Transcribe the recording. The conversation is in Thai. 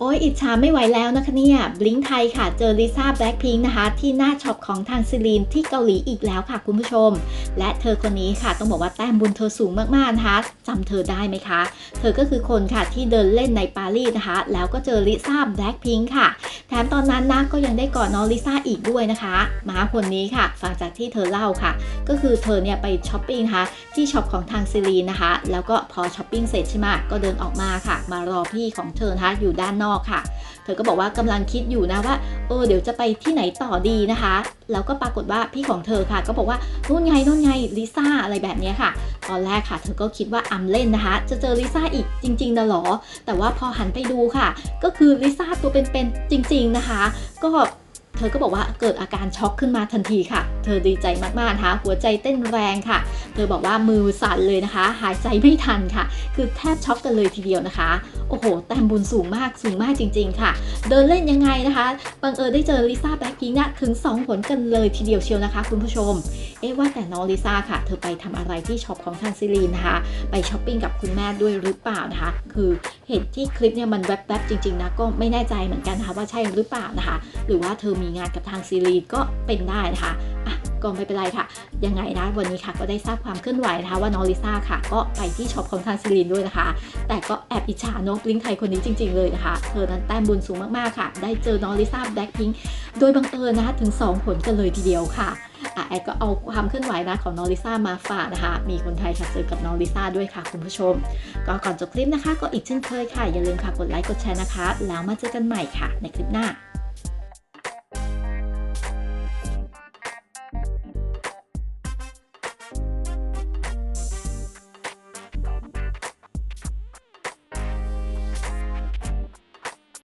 โอ้ยอิจฉาไม่ไหวแล้วนะคะเนี่ยบลิงไทยค่ะเจอลิซ่าแบล็คพิงค์นะคะ ที่หน้าช็อปของทางซิลีนที่เกาหลีอีกแล้วค่ะคุณผู้ชม และเธอคนนี้ค่ะต้องบอกว่าแต้มบุญเธอสูงมากๆนะคะจำเธอได้ไหมคะ เธอก็คือคนค่ะที่เดินเล่นในปารีสนะคะ แล้วก็เจอลิซ่าแบล็คพิงค์ค่ะ แถมตอนนั้นนะก็ยังได้กอดน้องลิซ่าอีกด้วยนะคะมาคนนี้ค่ะฟังจากที่เธอเล่าค่ะ ก็คือเธอเนี่ยไปช้อปปิ้งนะคะที่ช็อปของทางซิลีนนะคะ แล้วก็พอช้อปปิ้งเสร็จใช่ไหมก็เดินออกมาค่ะ มารอพี่ของเธอนะคะอยู่ด้านนอกค่ะ เธอก็บอกว่ากำลังคิดอยู่นะว่าเออเดี๋ยวจะไปที่ไหนต่อดีนะคะ แล้วก็ปรากฏว่าพี่ของเธอค่ะ ก็บอกว่านู่นไงนู่นไงลิซ่าอะไรแบบนี้ค่ะ ตอนแรกค่ะเธอก็คิดว่าอำเล่นนะคะ จะเจอลิซ่าอีกจริงๆนะหรอ แต่ว่าพอหันไปดูค่ะ ก็คือลิซ่าตัวเป็นๆจริง ๆนะคะ ก็เธอก็บอกว่าเกิดอาการช็อกขึ้นมาทันทีค่ะ เธอดีใจมากๆนะคะ หัวใจเต้นแรงค่ะ เธอบอกว่ามือสั่นเลยนะคะ หายใจไม่ทันค่ะ คือแทบช็อกกันเลยทีเดียวนะคะ โอ้โห แต้มบุญสูงมากสูงมากจริง ๆ ค่ะ เดินเล่นยังไงนะคะบังเอิญได้เจอลิซ่าแบ็คพิงค์นะถึง 2 ผลกันเลยทีเดียวเชียวนะคะ คุณผู้ชม เอ๊ะว่าแต่น้องลิซ่าค่ะ เธอไปทำอะไรที่ช็อปของทางซิลีนนะคะ ไปช้อปปิ้งกับคุณแม่ด้วยหรือเปล่านะคะ คือเห็นที่คลิปเนี่ยมันแวบๆจริงๆนะก็ไม่แน่ใจเหมือนกันนะคะว่าใช่หรือเปล่านะคะ หรือว่าเธอมีงานกับทางซีรีส์ก็เป็นได้นะคะ ก็ไม่เป็นไรค่ะ ยังไงนะวันนี้ค่ะก็ได้ทราบความเคลื่อนไหวนะคะว่าน้องลิซ่าค่ะ ก็ไปที่ช็อปของทางซีรีส์ด้วยนะคะ แต่ก็แอบอิจฉาน้องลิงไทยคนนี้จริง ๆเลยนะคะ เธอนั้นแต้มบุญสูงมากๆค่ะ ได้เจอน้องลิซ่าแบล็คพิงโดยบังเอิญนะคะถึง 2 ผลกันเลยทีเดียวค่ะอะแอดก็เอาความเคลื่อนไหวนะของน้องลิซ่ามาฝากนะคะ มีคนไทยค่ะเจอกับน้องลิซ่าด้วยค่ะคุณผู้ชม ก็ก่อนจบคลิปนะคะ ก็อีกเช่นเคยค่ะ อย่าลืมค่ะกดไลค์กดแชร์นะคะ แล้วมาเจอกันใหม่ค่ะ ในคลิปหน้า